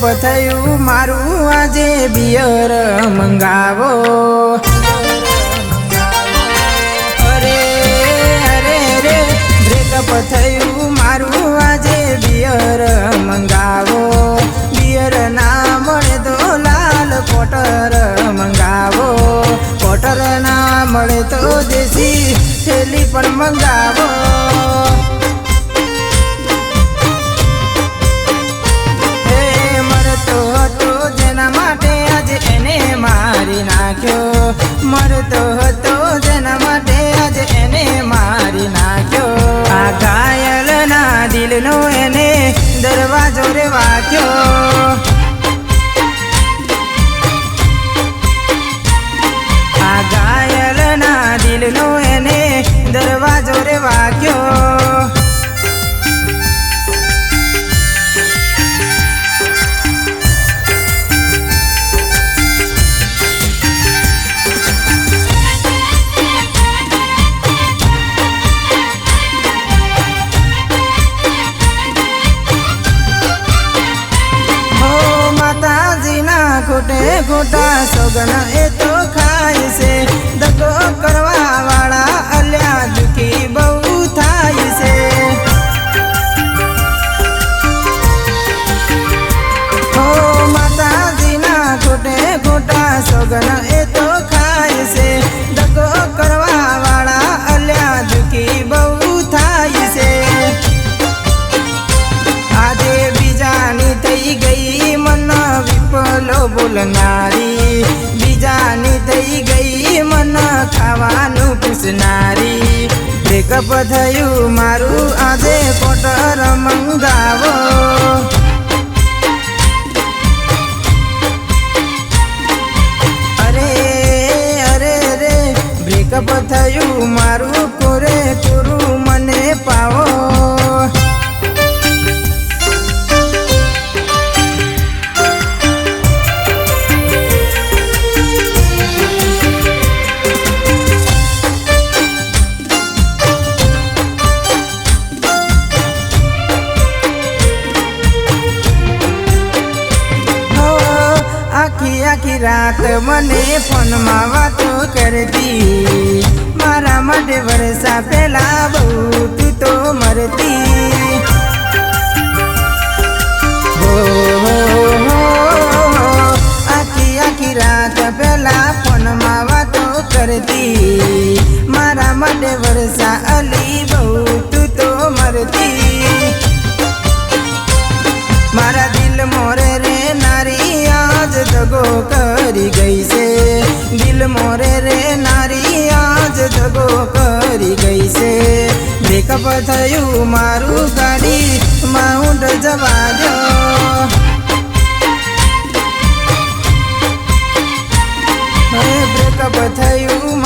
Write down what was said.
Breakup થયું મારું આજે બિયર મંગાવો. અરે અરે રે બ્રેકઅપ થયું મારું આજે બિયર મંગાવો. બિયર ના મળે તો લાલ કોટર મંગાવો. કોટર ના મળે તો દેશી થેલી પણ મંગાવો. હતો જેના માટે આજે એને મારી નાખ્યો. આ ઘાયલ ના દિલનો એને દરવાજો રે વાગ્યો ખોટા સોગન એ તો ખાય છે. દગો કરવા વાળા અલ્યા દુખી બહુ થાય છે. હો પૂછનારી બ્રેકઅપ થયું મારું આજે કોટર મંગાવો. આખી આખી રાત મને ફોનમાં વાતો કરતી. મારા માટે વરસા પેલા બહુ તું તો મરતી. આખી આખી રાત પેલા ફોનમાં વાતો કરતી. આજ દગો કરી ગઈ છે દિલ મોરે રે નારી આજ જગો કરી ગઈ છે બ્રેકઅપ થયું મારું ગાડી માઉન્ટ જવા દો બ્રેકઅપ થયું